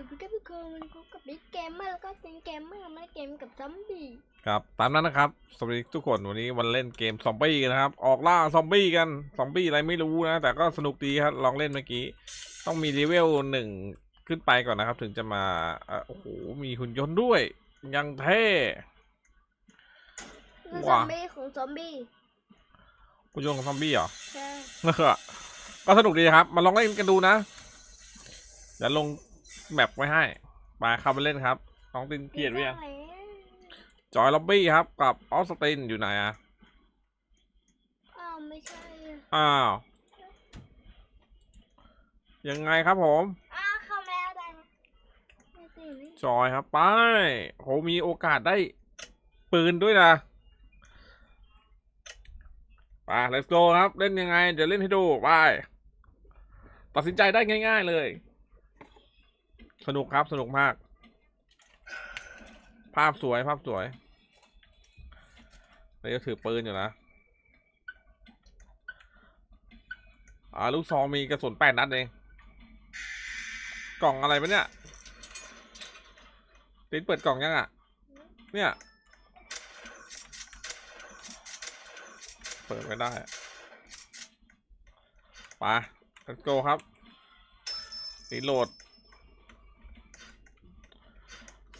สุดพี่ก็พี่คือมันก็กับบิ๊กเกมเมอร์แล้วก็เกมเกมเมอร์ไม่ได้เกมกับซอมบี้ครับตามนั้นนะครับ สวัสดีทุกคนวันนี้วันเล่นเกมซอมบี้นะครับ ออกล่าซอมบี้กันซอมบี้อะไรไม่รู้นะ แต่ก็สนุกดีครับลองเล่นเมื่อกี้ ต้องมีเลเวลหนึ่งขึ้นไปก่อนนะครับ ถึงจะมาอะโอ้โหมีหุ่นยนต์ด้วย ยังเท่คือซว้าอมบี้ของซอมบี้หุ่นยนต์ของซอมบี้เหรอใช่ก็สนุกดีครับ มาลองเล่นกันดูนะเดี๋ยวลง แมปไว้ให้มาเข้าไปเล่นครับ น้องตินเกียรติไหมยังไม่ได้จอยล็อบบี้ครับ กับออสตินอยู่ไหนอะอ้าวไม่ใช่อะอ้าว ยังไงครับผม อ้าวเข้ามาแล้วได้ไหมไม่สิไม่จอยครับไปโหมีโอกาสได้ปืนด้วยนะไป let's go ครับ เล่นยังไง เดี๋ยวเล่นให้ดู ไป ตัดสินใจได้ง่าย ๆ เลย สนุกครับสนุกมาก ภาพสวยภาพสวยนี่ก็ถือปืนอยู่นะอ่าลูกซองมีกระสุนแปดนัดเอง กล่องอะไรปะเนี่ยลิ้นเปิดกล่องยังอะ เนี่ย เปิดไม่ได้อะไป let's go ครับรีโหลด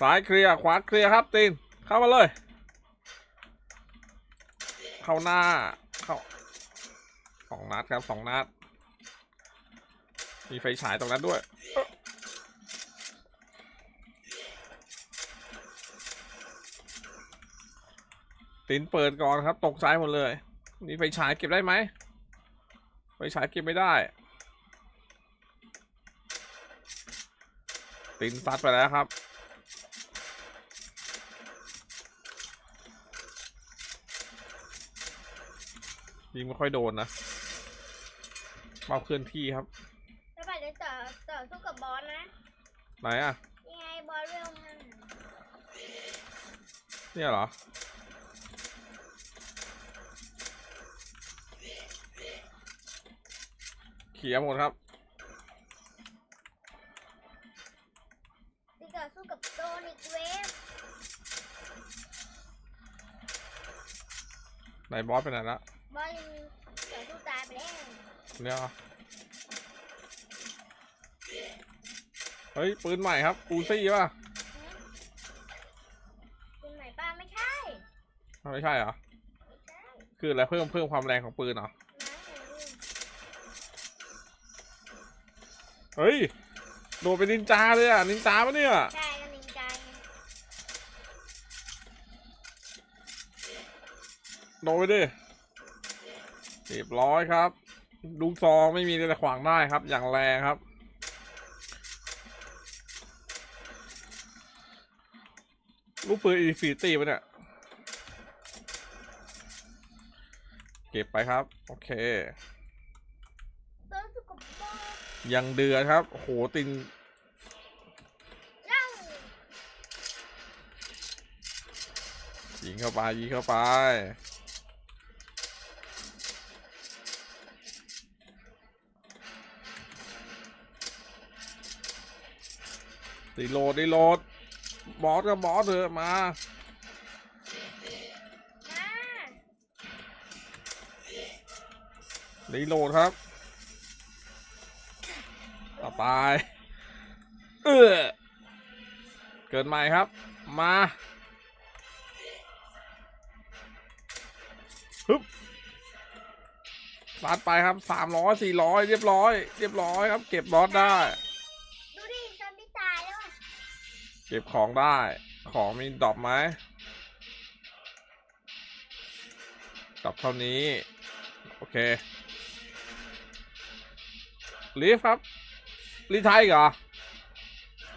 ซ้ายเคลียร์ขวาเคลียร์ครับตีนเข้ามาเลย เข้าหน้าเข้าสองนัดครับสองนัด มีไฟฉายตรงนั้นด้วย ตินเปิดก่อนครับ ตกใจหมดเลยนี่ไฟฉายเก็บได้ไหมไฟฉายเก็บไม่ได้ ตินซัดไปแล้วครับ ยิงไม่ค่อยโดนนะมาเคลื่อนที่ครับแล้วไปจะต่อต่อสู้กับบอสนะไหนอะยังไงบอสเร็วมันเนี่ยเหรอเขียหมดครับจะต่อสู้กับโซนิกเวฟไหนบอสไปไหนละ บอสยังต่อสู้ตายไปแล้วเนี่ยเหรอเฮ้ย ปืนใหม่ครับอูซี่ป่ะเป็นไหนป้าไม่ใช่ไม่ใช่เหรอไม่ใช่คืออะไรเพิ่มเพิ่มความแรงของปืนเหรอนะเดี๋ยวดูเฮ้ย โดดเป็นนินจาเลยอะ นินจาปะเนี่ย ใช่กันนินจาไงโดดไปดิ เรียบร้อยครับลูกซองไม่มีอะไรขวางได้ครับ อย่างแรงครับ ลูกปืนอีฟีตี้ปะเนี่ยเก็บไปครับ โอเค ยังเดือดครับ โหตินยิงเข้าไปยิงเข้าไป ดีโหลดดีโหลด บอสก็บอสเถอะมามารีโหลดครับต่อไปเออเกิดใหม่ครับ มาฮึบลัดไปครับสามร้อยสี่ร้อยเรียบร้อย เรียบร้อยครับ เก็บบอสได้ เก็บของได้ ของมีดรอปไหมดรอปเท่านี้ โอเคลีฟครับรีไทยอีกเหรอ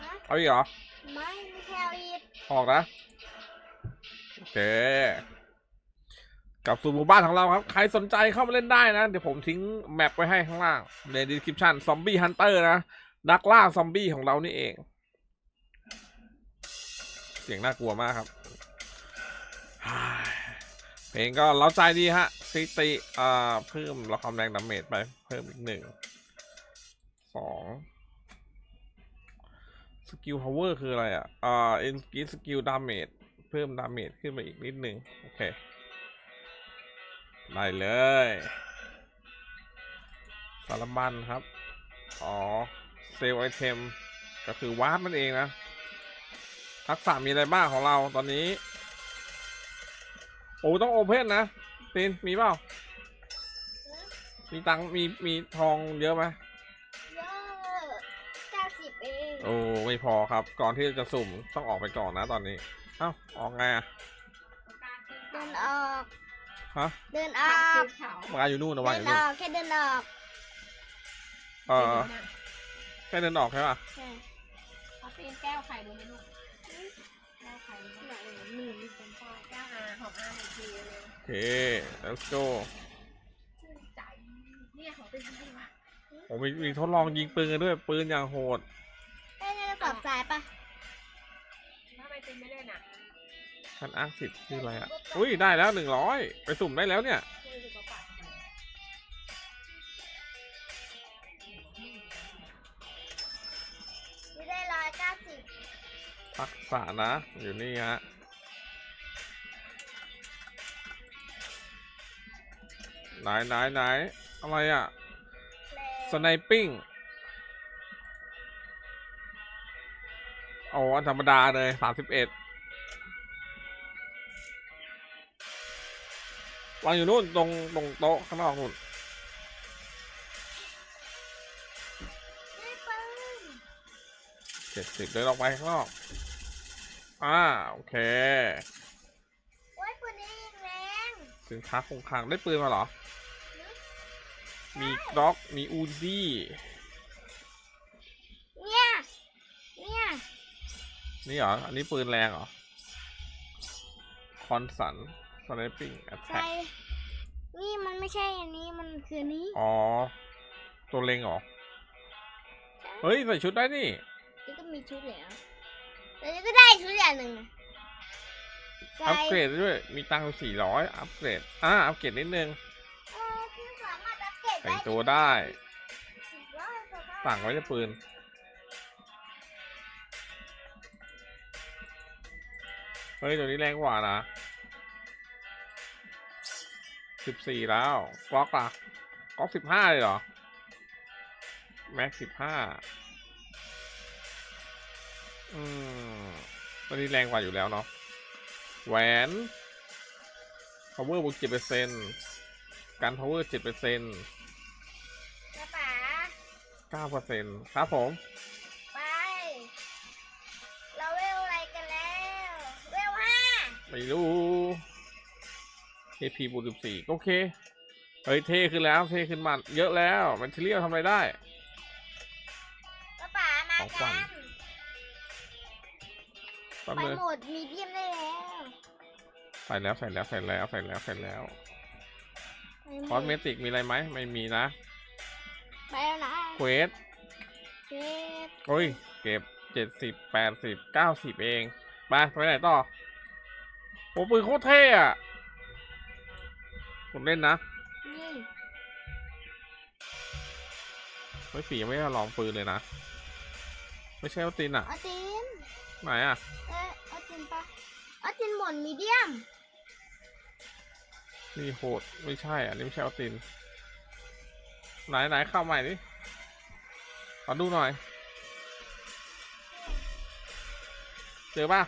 ฮะเอาอีกเหรอ ไม่ไม่ใช่เอาอีกออกนะ โอเคกลับสู่หมู่บ้านของเราครับ ใครสนใจเข้ามาเล่นได้นะ เดี๋ยวผมทิ้งแมปไว้ให้ข้างล่าง ใน description ซอมบี้ฮันเตอร์นะ ดักล่าซอมบี้ของเรานี่เอง เสียงน่ากลัวมากครับ เพลงก็เล้าใจดีฮะซิติอ่าเพิ่มละครแรงดาเมจไป เพิ่มอีกหนึ่งสองสกิลพาวเวอร์คืออะไรอะอ่า increase skill damage เพิ่มดาเมจขึ้นมาอีกนิดนึง โอเค ได้เลยสารบันครับ อ๋อ เซลไอเทม ก็คือวาร์ปมันเองนะ ทักษะมีอะไรบ้างของเราตอนนี้โอ้ต้องโอเพนนะตินมีเปล่า มีตังค์มีมีทองเยอะไหมเยอะเก้าสิบเองโอ้ไม่พอครับ ก่อนที่จะสุ่มต้องออกไปก่อนนะตอนนี้ เอ้าออกไงอะเดินออกฮะเดินออกมาอยู่นู่นนะเดิวางอนยู่อนู่นอกแค่เดินออกเออแค่เดินออกใช่ป่ะใช่เอาเป็นแก้วไข่ดูไหมลูก แก้วไข่ดูไหนหนึ่งเป็นป้ายแล้วอาของอาหนึ่งทีเลยโอเค let's go ชื่นใจเนี่ยของเป็นยังไงวะผมมีมีทดลองยิงปืนกันด้วย ปืนอย่างโหด ได้ในกระสอบทรายปะถ้าไปเป็นไม่ได้น่ะคันอาร์คสิบคืออะไรอะ อุ้ยได้แล้วหนึ่งร้อยไปสุ่มได้แล้วเนี่ย ทักษะนะ อยู่นี่ฮะไหนไหนไหนอะไรอะ สไนปิ้งโอ้อันธรรมดาเลยสามสิบเอ็ดวางอยู่นู่นตรงตรงโต๊ะข้างนอกนู่นได้ปืนเจ็ดสิบเดินออกไปข้างนอก อ่าโอเคโอ้ยปืนนี้ยิงแรงสินค้าคงคลังได้ปืนมาเหรอ มีกล็อกมีอูซี่เนี่ยเนี่ยนี่เหรอ อันนี้ปืนแรงเหรอ คอนสันสไนปิ้งแอตแทใช่กนี่มันไม่ใช่อันนี้มันคืออันนี้อ๋อ ตัวเล็งเหรอ เฮ้ย ใส่ชุดได้นี่นี่ก็มีชุดแล้ว แต่นี่ก็ได้ชุดอย่างหนึ่งนะใส่อัปเกรดได้ด้วย มีตังค์สี่ร้อยอัปเกรด อ่า อัปเกรดนิดนึง เออคือสามารถอัปเกรดได้แต่งตัวได้สิบร้อยกว่าบาทต่างไว้จะปืน เฮ้ย ตัวนี้แรงกว่านะสิบสี่แล้วกล็อกล่ะกล็อกสิบห้าเลยเหรอ แม็กสิบห้า อืมตัวนี้แรงกว่าอยู่แล้วเนาะ แหวน power บวกเจ็ดเปอร์เซ็นต์การ power เจ็ดเปอร์เซ็นต์นะป๋าเก้าเปอร์เซ็นต์ครับผม ไป เราเวลอะไรกันแล้ว เวลห้าไม่รู้ KP บวกสิบสี่โอเค เฮ้ย เท่ขึ้นแล้ว เท่ขึ้นมาเยอะแล้วแมทเทียลทำอะไรได้ ไปนึงโหมดมีเดียมได้แล้วใส่แล้วใส่แล้วใส่แล้วใส่แล้วใส่แล้วไปโหคอสเมติกมีอะไรไหมไม่มีนะไปแล้วนะเควสเจ็ดโอ้ยเก็บเจ็ดสิบแปดสิบเก้าสิบเองมาไปไหนต่อโอ้ปืนโคตรเท่อะผมเล่นนะนี่เฮ้ยปียังไม่ได้ลองปืนเลยนะ ไม่ใช่ว่าตินอะเอาติน ไหนอะเอ๊ะเอาตินปะเอาตินหมดมีเดียม นี่โหด ไม่ใช่อันนี้ไม่ใช่ว่าติน ไหนไหนเข้าใหม่ดิขอดูหน่อย เจอป่ะ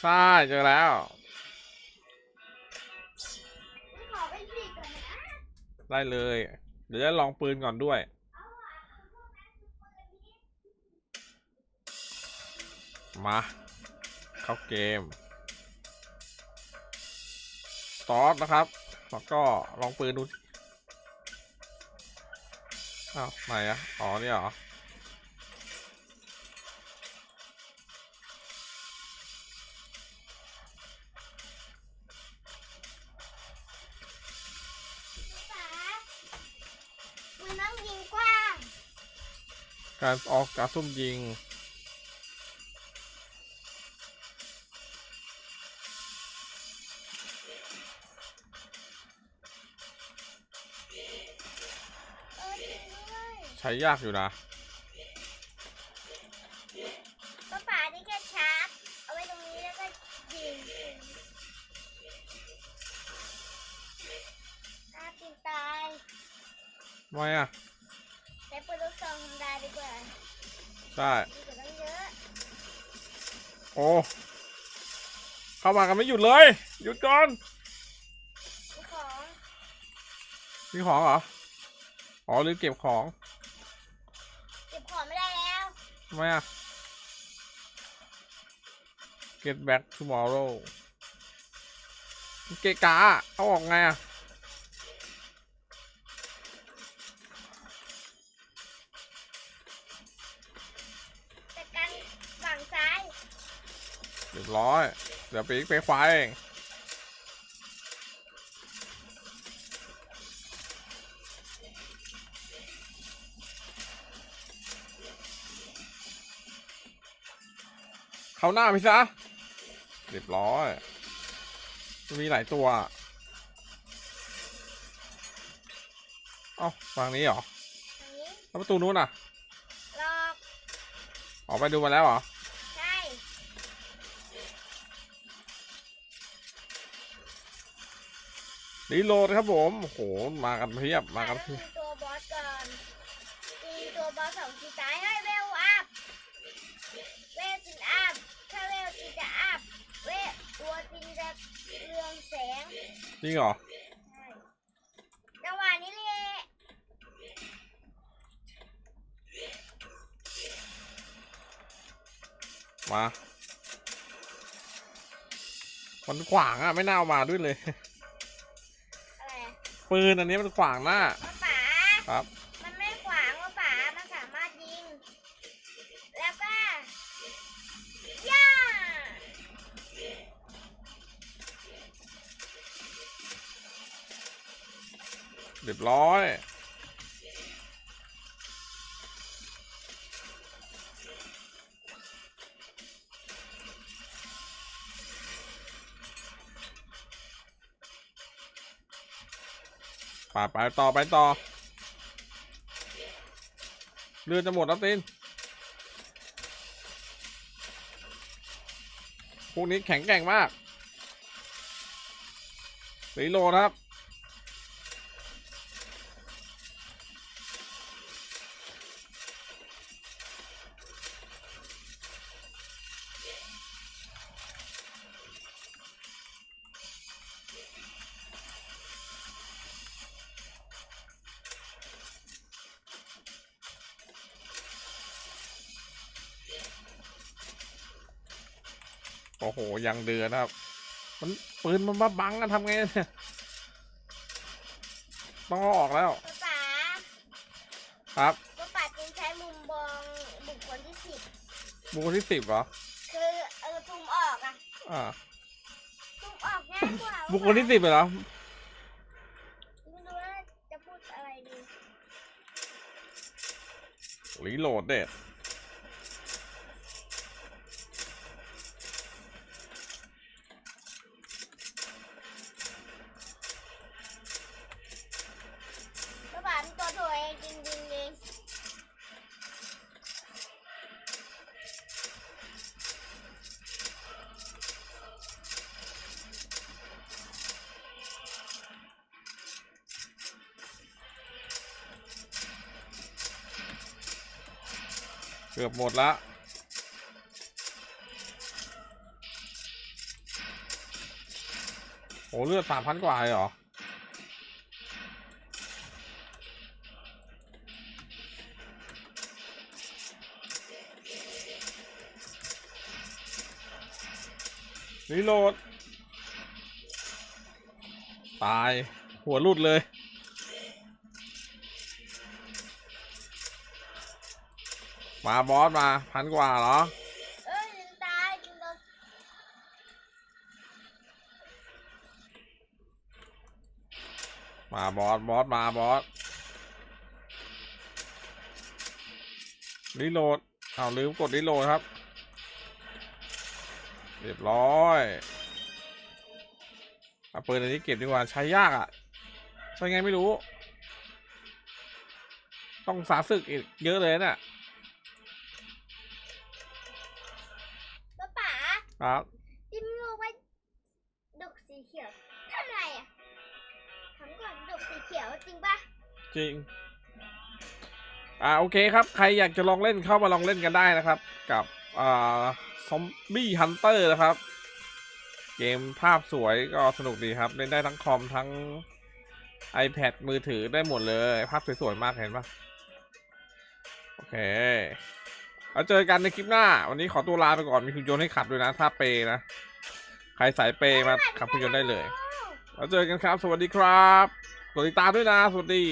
ใช่ เจอแล้วขอไปฉีดก่อนนะได้เลย เดี๋ยวจะลองปืนก่อนด้วย มา เข้าเกมสตอร์ทนะครับ แล้วก็ลองปืนดูอ้าวไหนอะอ๋อนี่เหรอป๋ามือน้องยิงกว้างการออกการซุ่มยิง ใช้ยากอยู่นะป้าป๋านี่แค่ชาร์จเอาไว้ตรงนี้แล้วก็ยิงตาปินตายทำไมอะใช้ปืนลูกซองธรรมดาดีกว่าใช่ดีกว่าตั้งเยอะโอ้เข้ามากันไม่หยุดเลย หยุดก่อนมีของมีของเหรออ๋อลืมเก็บของ ทำไมอะ get back tomorrow เกะกะเอาออกไงอะแต่กันฝั่งซ้ายเรียบร้อย เดี๋ยวไปอีกไปไฟเอง เข้าหน้าพี่ซะเรียบร้อยมีหลายตัว เอ้าฝั่งนี้เหรอทางนี้แล้วประตูนู้นอะลอกออกไปดูมาแล้วเหรอ ใช่ รีโหลดครับผมโอ้โห มากันเพียบ มากันต้เพีอยบงตัวบอสก่อนตีตัวบอสสองทีตายให้เวล ตัวจินจะเรืองแสงจริงเหรอใช่จังหวะนี้เลยมามันขวางอะ ไม่น่าเอามาด้วยเลย อะไรอะปืนอันนี้มันขวางหน้าว่าป๋าครับ ร้อยไปไปต่อไปต่อ เรือจะหมดแล้วตินพวกนี้แข็งแกร่งมากรีโลครับ โอ้โหยังเดือนะครับ มันปืนมันมาบังอะทำไงเนี่ยต้องเอาออกแล้วว่าป๋าครับว่าป๋าจินใช้มุมมองบุคคลที่สิบบุคคลที่สิบเหรอคือเออซูมออกอะอ่าซูมออกง่ายกว่าบุคคลที่สิบเหรอไม่รู้ว่าจะพูดอะไรดีรีโหลดเด็ด กือบหมดละโอ้เลือดสามพันกว่าเลยเหรอ รีโหลด ตาย หัวหลุดเลย มาบอสมาพันกว่าเหรอเอ้ยจินตายจินโดนมาบอสบอสมาบอสรีโหลดเอาลืมกดรีโหลดครับ เรียบร้อยเอาปืนอันนี้เก็บดีกว่าใช้ยากอะใช้ไงไม่รู้ ต้องสาศึกอีกเยอะเลยน่ะ ครับจิ้มรู้ว่าดอกสีเขียวทำไรอะถามก่อนดอกสีเขียวจริงปะจริง อ่าโอเคครับ ใครอยากจะลองเล่นเข้ามาลองเล่นกันได้นะครับ กับอ่าซอมบี้ฮันเตอร์นะครับ เกมภาพสวยก็สนุกดีครับ เล่นได้ทั้งคอมทั้ง iPad มือถือได้หมดเลย ภาพสวยๆมากเห็นปะโอเค เราเจอกันในคลิปหน้า วันนี้ขอตัวลาไปก่อนมีคุณโยนต์ให้ขับด้วยนะ ถ้าเปย์นะ ใครสายเปย์มาขับคุณโยนต์ได้เลย แล้วเจอกันครับ สวัสดีครับกดติดตามด้วยนะ สวัสดี